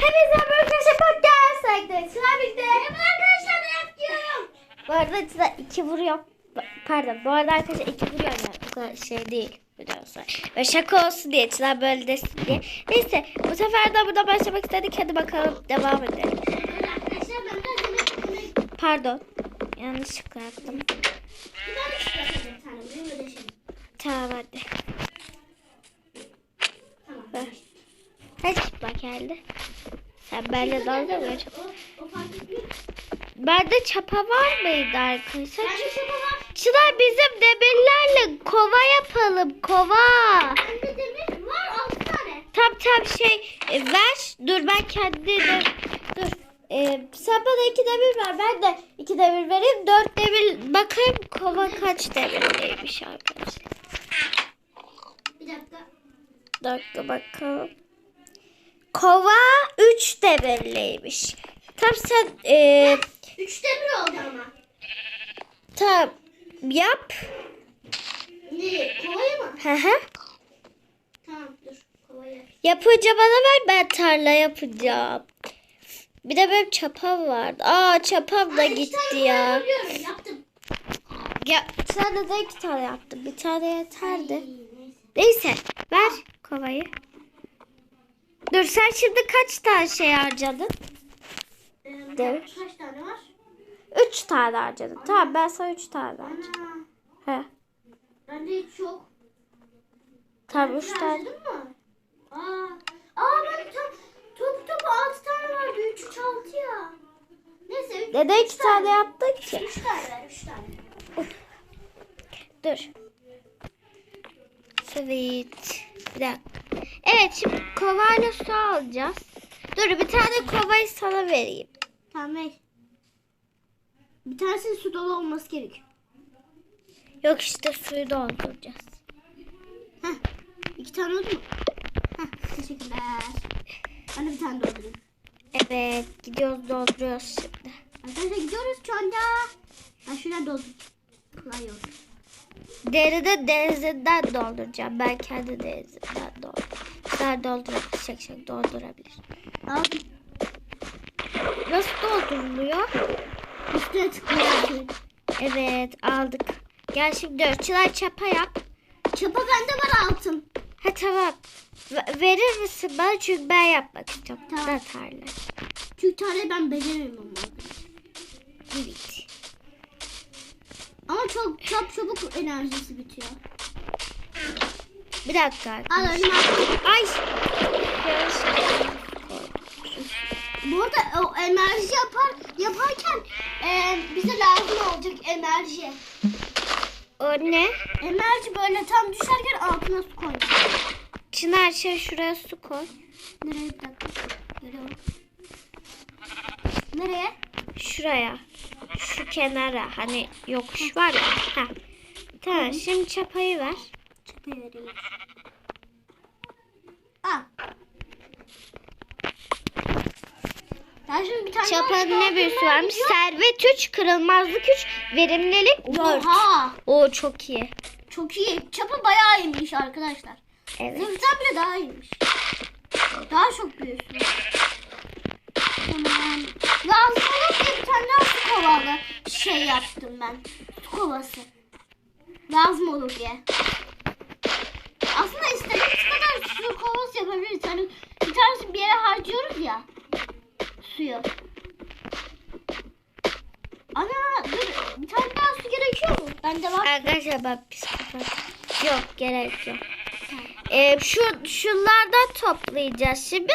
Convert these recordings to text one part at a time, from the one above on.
Hepinize arkadaşlar bak gelsek Sıra bizde. arkadaşlar ben yapıyorum. Bu arada Sıra iki vuruyor. Pa- Pardon bu arada arkadaşlar iki vuruyor yani. Bu kadar şey değil. Ve şaka olsun diye Sıra böyle desin diye. Neyse bu sefer de burada başlamak istedik. Hadi bakalım devam edelim. Pardon. Yanlışlıkla yaptım. Tamam hadi. Tamam. Kaç bak geldi. Sen benimle dalga mı geçiyorsun? Bende çapa var mıydı arkadaşlar? Bende şaka var. Çınar bizim demirlerle kova yapalım kova. Bende demir var 6 tane. Tam tam şey e, ver. Dur ben kendi de dur. E, sen bana iki demir ver. Ben de iki demir vereyim. Dört demir bakayım kova kaç demirliymiş arkadaşlar. Bir dakika. dakika bakalım. Kova üç demirliymiş. Tam sen e, 3 demir oldu ama. tam yap. Ne? Kovayı mı? Hı hı. Tamam dur. Kovayı. Yapınca bana ver ben tarla yapacağım. Bir de benim çapam vardı. Aa çapam da Ay, iki gitti tane ya. Yaptım. Ya sadece de iki tane yaptım. Bir tane yeterdi. Ay, neyse. Neyse ver kovayı. Dur sen şimdi kaç tane şey harcadın? Ee, Demir. Kaç tane var? Üç tane harcadın. Tamam ben sana üç tane harcadım. Ana. He. Bende hiç yok. Tamam üç tane. Mı? Aa. Aa ben tam top top 6 tane vardı. 3 3 6 ya. Neyse. üç- Neden üç iki tane yaptın ki? 3 tane ver 3 tane. Dur. Sweet. Bir dakika. Evet şimdi kovayla su alacağız. Dur bir tane kovayı sana vereyim. Tamam ver. Bir tanesinin su dolu olması gerek. Yok işte suyu dolduracağız. Heh. İki tane oldu mu? Heh. Teşekkürler. Ben de bir tane doldurayım. Evet gidiyoruz dolduruyoruz şimdi. Arkadaşlar gidiyoruz şu anda. Ben şuradan doldurayım. Kolay olsun. Deride denizinden dolduracağım. Ben kendi denizimden dolduracağım. Sen doldurabilir. Şak şak doldurabilir. Aldım. Nasıl dolduruluyor? Üstüne tıklayalım. Evet aldık. Gel şimdi ölçüler çapa yap. Çapa bende var altın. Ha tamam. V- verir misin bana çünkü ben yapmak istiyorum. Tamam. Da tarla. Çünkü tane ben beceremiyorum ama. Evet. Ama çok çok çabuk enerjisi bitiyor. Bir dakika. Al önüme. Ay. Bu arada o enerji yapar yaparken e, bize lazım olacak enerji. O ne? Enerji böyle tam düşerken altına su koy. Çınar şey şuraya su koy. Nereye bir dakika. Geliyorum. Nereye? Şuraya. Şu kenara. Hani yokuş var ya. Ha. Tamam şimdi çapayı ver. Çapayı vereyim. Al. Ben şimdi bir tane Çapanın ne büyüsü varmış? Servet 3, kırılmazlık 3, verimlilik 4. Oha. Oo çok iyi. Çok iyi. Çapa bayağı iyiymiş arkadaşlar. Evet. Zırhtan bile daha iyiymiş. Daha çok büyüsün. Tamam. Lazım diye bir tane daha su kovalı şey yaptım ben. Su kovası. Lazım olur diye. Kadar su kovası yapabiliriz. Hani bir tanesi bir yere harcıyoruz ya. Suyu. Ana dur bir tane daha su gerekiyor mu? Bende var. Arkadaşlar bak psikopat. Yok gerek yok. Ee, şu şunlardan toplayacağız şimdi.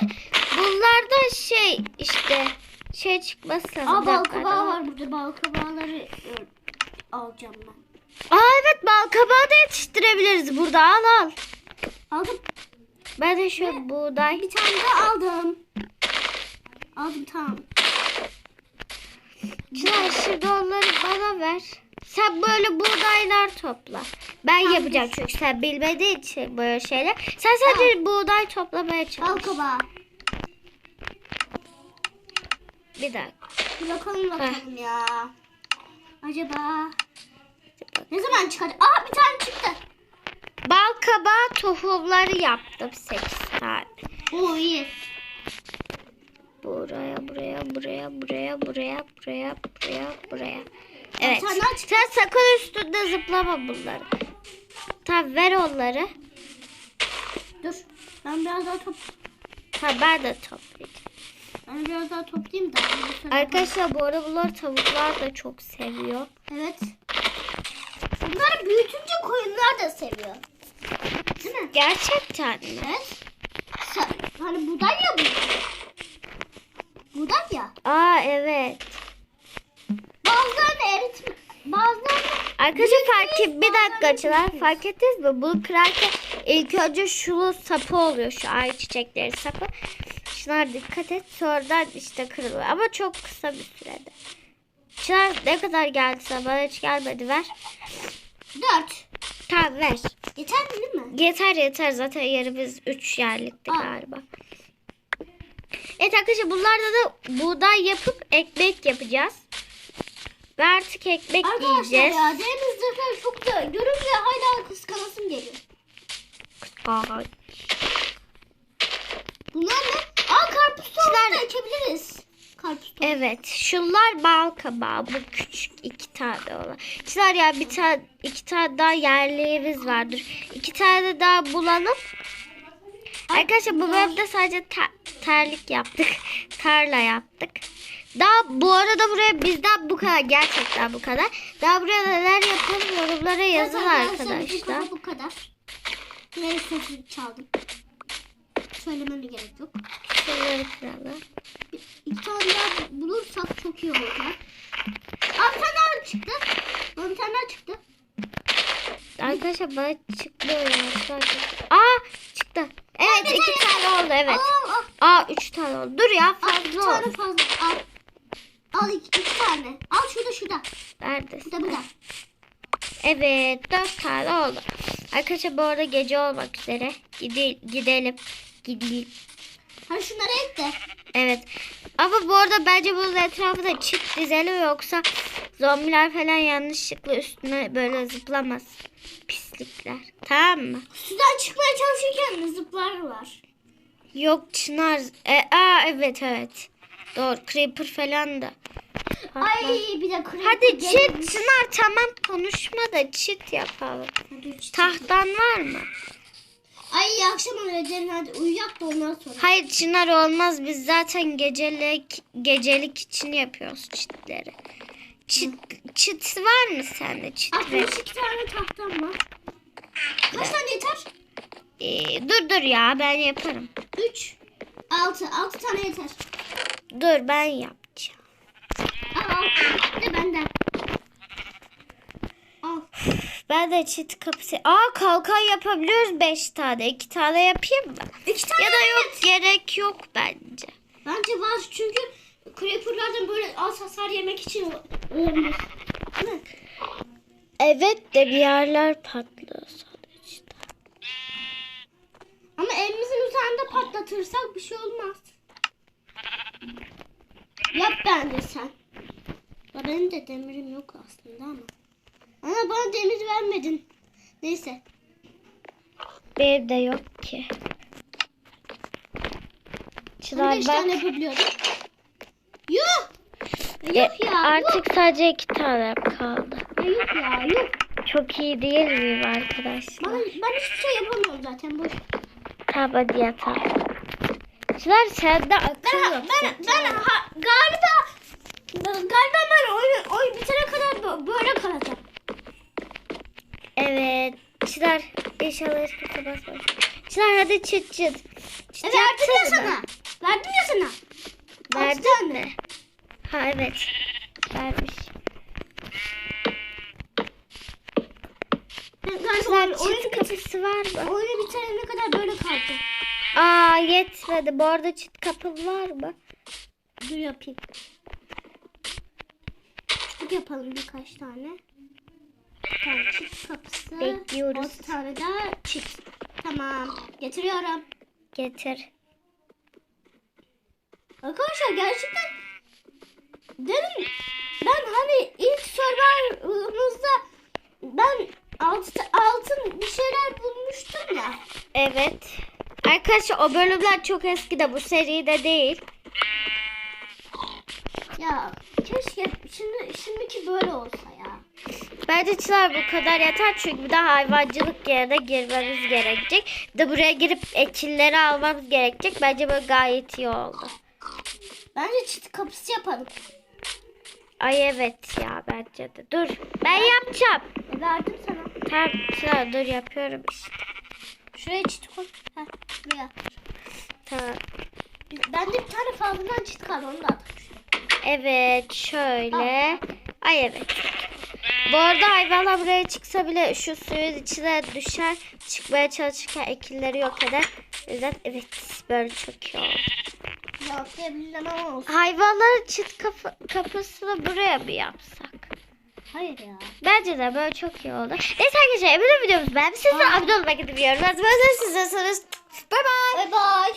Bunlardan şey işte şey çıkması lazım. Aa Bir bal kabağı var burada. Bal kabağları e, alacağım ben. Aa evet bal kabağı da yetiştirebiliriz burada. Al al. Aldım. Ben de şu buğday. Bir tane daha aldım. Aldım tamam. Çınar şimdi onları bana ver. Sen böyle buğdaylar topla. Ben Tamam, yapacağım çünkü sen bilmediğin için böyle şeyler. Sen sadece buğday toplamaya çalış. kabağı. Bir dakika. Bir bakalım bakalım ya. Acaba ne zaman çıkar? Aa bir tane çıktı. Bal kabağı tohumları yaptım 8 tane. Oo iyi. buraya, buraya, buraya, buraya, buraya, buraya, buraya. Evet. tane daha çıktı. Sen sakın üstünde zıplama bunları. Tamam ver onları. Dur. Ben biraz daha top Ha ben de toplayacağım. ben biraz daha toplayayım da. Arkadaşlar bu arada bunlar tavuklar da çok seviyor. Evet. Bunları büyütünce koyunlar da seviyor. Değil mi? Gerçekten mi? Evet. Hani buğday ya bu. Buğday ya. Aa evet. Bazılarını eritme. Bazılarını Arkadaşlar fark et, bir dakika açılar fark ettiniz mi? Bunu kırarken ilk önce şu sapı oluyor. Şu ay çiçekleri sapı. Şunlar dikkat et. Sonradan işte kırılıyor. Ama çok kısa bir sürede. Çınar ne kadar geldi sana? Bana hiç gelmedi. Ver. Dört. Tamam ver. Yeter mi değil mi? Yeter yeter. Zaten yerimiz 3 yerlikti Aa. galiba. Evet arkadaşlar bunlarda da buğday yapıp ekmek yapacağız. Ve artık ekmek Arkadaşlar yiyeceğiz. ya deniz zaten çok güzel. Görünce hala kıskanasım geliyor. Aa, Bunlar ne? Aa karpuz tohumu da ekebiliriz. Tohumu. Evet, şunlar bal kabağı. Bu küçük iki tane olan. Çınar ya bir tane, iki tane daha yerliğimiz vardır. İki tane daha bulalım. Arkadaşlar bu bölümde sadece ter- terlik yaptık. Tarla yaptık. Daha bu arada buraya bizden bu kadar. Gerçekten bu kadar. Daha buraya neler yapalım yorumlara yazın arkadaşlar. Bu kadar, bu kadar. Nereye sesini çaldım. Söylememe gerek yok. Şunları kıralım. İki tane daha bulursak çok iyi olur. Aa bir tane daha çıktı. Aa, bir tane daha çıktı. Arkadaşlar bana çıktı. Aa çıktı. Evet iki tane. tane oldu evet. Aa, aa, Aa üç tane oldu. Dur ya aa, bir fazla tane oldu. fazla. Al. Al iki, iki tane. Al şurada şurada. Neredesin? Burada burada. Evet dört tane oldu. Arkadaşlar bu arada gece olmak üzere. Gide gidelim. Gidelim. Hadi şunları ek de. Evet. Ama bu arada bence bunun etrafında çift dizelim yoksa zombiler falan yanlışlıkla üstüne böyle zıplamaz. Pislikler. Tamam mı? Sudan çıkmaya çalışırken zıplarlar. Yok Çınar. E, aa evet evet. Doğru. Creeper falan da. Ay bir de kırık. Hadi çit Çınar tamam konuşma da çit yapalım. Hadi çit. Tahtan var mı? Ay akşam Ceren hadi uyuyak da ondan sonra. Hayır Çınar olmaz. Biz zaten gecelik gecelik için yapıyoruz çitleri. Çit, çit var mı sende çit? Ver. 62 tane tahtam var. Kaç tane yeter? Ee, dur dur ya ben yaparım. 3, 6. 6 tane yeter. Dur ben yapacağım. Al al. Bir de benden. Al. Ben de çit kapısı. Aa kalkan yapabiliyoruz 5 tane. 2 tane yapayım mı? 2 tane Ya da yok evet. gerek yok bence. Bence var çünkü creeperlardan böyle az hasar yemek için olabilir. Evet de bir yerler patlıyor sadece. Ama elimizin üzerinde patlatırsak bir şey olmaz. Yap bence sen. Ya benim de demirim yok aslında ama. Ana bana demir vermedin. Neyse. Benim de yok ki. Çınar 15 bak. tane yapabiliyorum. Yuh! E, Yok ya. artık sadece iki tane kaldı. Yok. Ya yok ya yok. Çok iyi değil miyim arkadaşlar? Bana, ben hiçbir şey yapamıyorum zaten. Boş. Tamam hadi yatalım. Çınar sende akıl Ben, yok. ben, ben ha, galiba galiba ben oyun, oyun bitene kadar bö- böyle kalacağım. Evet. Çınar inşallah hiç kimse basmaz. Çınar hadi çıt çıt. Çıt E, verdim ya sana. Verdim ya sana. Verdin mi? Ha evet. Vermiş. Çınar bit- kapısı var mı? oyunu bitirene kadar böyle kalacağım. Aa yetmedi. Bu arada çift kapı var mı? Dur yapayım. Küçük yapalım birkaç tane. Tane çift kapısı. Bekliyoruz. 10 tane daha çift. Tamam. Getiriyorum. Getir. Arkadaşlar gerçekten dedim ben hani ilk survivor'ımızda ben altı, altın bir şeyler bulmuştum ya. Evet. Arkadaşlar o bölümler çok eski de bu seride değil. Ya keşke şimdi şimdiki böyle olsa ya. Bence Çınar bu kadar yeter çünkü bir de hayvancılık yerine girmemiz gerekecek. Bir de buraya girip ekinleri almamız gerekecek. Bence böyle gayet iyi oldu. Bence çit kapısı yapalım. Ay evet ya bence de. Dur ben yapacağım. E, verdim sana. Tamam Çınar dur yapıyorum işte. Şuraya çit koy. Heh, buraya. Tamam. Bende bir tane fazladan çit kaldı onu da at. Evet şöyle. Ay evet. Bu arada hayvanlar buraya çıksa bile şu suyun içine düşer. Çıkmaya çalışırken ekinleri yok eder. Yüzden evet böyle olsun. Hayvanların çit kapı, kapısını buraya mı yapsak? Hayır ya. Bence de böyle çok iyi oldu. Neyse arkadaşlar bu videomuz beğenmişsiniz. Abone olmayı unutmayın. Lazım olursa size sorarız. Bye bye. Bay bay.